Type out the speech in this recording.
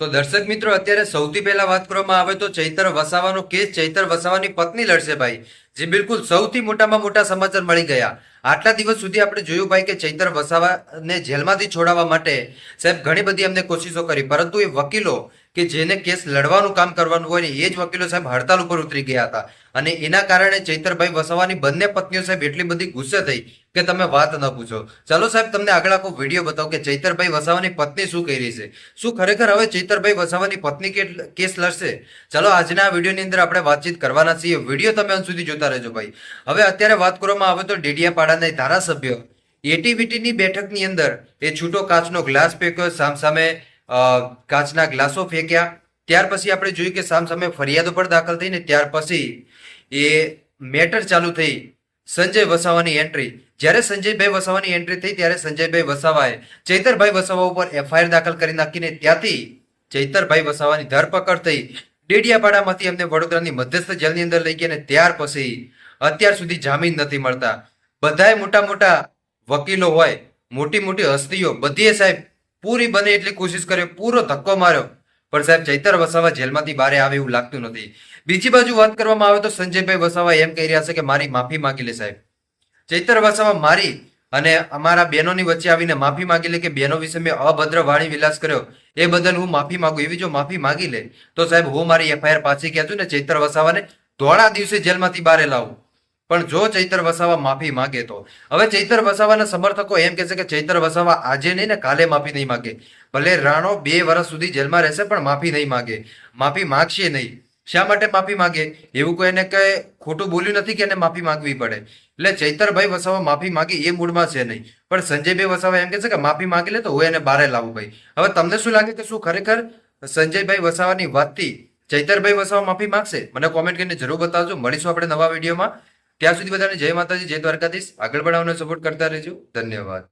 તો દર્શક મિત્રો, અત્યારે સૌથી પહેલા વાત કરવામાં આવે તો ચૈતર વસાવાનો કેસ, ચૈતર વસાવાની પત્ની લડશે ભાઈ. જે, બિલકુલ. સૌથી મોટામાં મોટા સમાચાર મળી ગયા. આટલા દિવસ સુધી આપણે જોયું ભાઈ કે ચૈતર વસાવાને જેલમાંથી છોડાવવા માટે સાહેબ ઘણી બધી અમને કોશિશો કરી. પરંતુ એ વકીલો કે જેને કેસ લડવાનું કામ કરવાનું હોય એ જ વકીલો સાહેબ હડતાલ ઉપર ઉતરી ગયા હતા. અને એના કારણે ચૈતરભાઈ વસાવાની બંને પત્નીઓ સાહેબ એટલી બધી ગુસ્સે થઈ કે તમે વાત ન પૂછો. ચાલો સાહેબ, તમને આગળ આખો વીડિયો બતાવો કે ચૈતરભાઈ વસાવાની પત્ની શું કહી રહી છે? શું ખરેખર હવે ચૈતરભાઈ વસાવાની પત્ની કેસ લડશે? ચાલો, આજના વિડીયોની અંદર આપણે વાતચીત કરવાના છીએ. વીડિયો તમે અંત સુધી જોતા રહેજો ભાઈ. હવે અત્યારે વાત કરવામાં આવે તો ડેડિયાપાડાના ધારાસભ્ય એટીવીટીની બેઠકની અંદર એ છૂટો કાચનો ગ્લાસ ફેંક્યો, સામસામે કાચના ગ્લાસો ફેંક્યા. ત્યાર પછી આપણે જોયું કે સામસામે ફરિયાદો પણ દાખલ થઈ ને ત્યાર પછી એ મેટર ચાલુ થઈ સંજય વસાવાની એન્ટ્રી. જ્યારે સંજયભાઈ વસાવાની એન્ટ્રી થઈ ત્યારે સંજયભાઈ વસાવાએ ચૈતરભાઈ વસાવા ઉપર એફઆઈઆર દાખલ કરી નાખીને ત્યાંથી ચૈતરભાઈ વસાવાની ધરપકડ થઈ. ડેડિયાપાડામાંથી એમને વડોદરાની મધ્યસ્થ જેલની અંદર લઈ ગયા અને ત્યાર પછી અત્યાર સુધી જામીન નથી મળતા. બધાએ મોટા મોટા વકીલો હોય, મોટી મોટી હસ્તીઓ, બધીએ સાહેબ પૂરી બને એટલી કોશિશ કર્યો પૂરો ધક્કો માર્યો. પણ સાહેબ ચૈતર વસાવા જેલમાંથી બહાર આવે એવું લાગતું નથી. બીજી બાજુ વાત કરવામાં આવે તો સંજયભાઈ વસાવા એમ કહી રહ્યા છે કે મારી માફી માંગી લે સાહેબ. ચૈતર વસાવા મારી અને અમારા બહેનોની વચ્ચે આવીને માફી માગી લે કે બહેનો વિશે મેં અભદ્ર વાણી વિલાસ કર્યો. એ બદલ હું માફી માગું, એવી જો માફી માગી લે, તો સાહેબ હું મારી એફઆઈઆર પાછી ખેંચું ને ચૈતર વસાવાને ધોળા દિવસે જેલમાંથી બહાર લાવું. પણ જો ચૈતર વસાવા માફી માગે તો. હવે ચૈતર વસાવાના સમર્થકો એમ કહે છે કે ચૈતર વસાવા આજે નહીં ને કાલે માફી નહીં માગે. ભલે રાણો બે વર્ષ સુધી જેલમાં રહેશે પણ માફી નહીં માંગે. માફી માંગશે નહીં. શા માટે માફી માંગે? એવું કોઈ એને કઈ ખોટું બોલ્યું નથી કે એને માફી માંગવી પડે. એટલે ચૈતરભાઈ વસાવા માફી માગી એ મૂડમાં છે નહીં. પણ સંજયભાઈ વસાવા એમ કહે છે કે માફી માગી લે તો હું એને બારે લાવું ભાઈ. હવે તમને શું લાગે કે શું ખરેખર સંજયભાઈ વસાવાની વાતથી ચૈતરભાઈ વસાવા માફી માગશે? મને કોમેન્ટ કરીને જરૂર બતાવજો. મળીશું આપણે નવા વિડીયોમાં. ત્યાં સુધી બધાને જય માતાજી, જય દ્વારકાધીશ. આગળ બનાવવાનો સપોર્ટ કરતા રહેજો. ધન્યવાદ.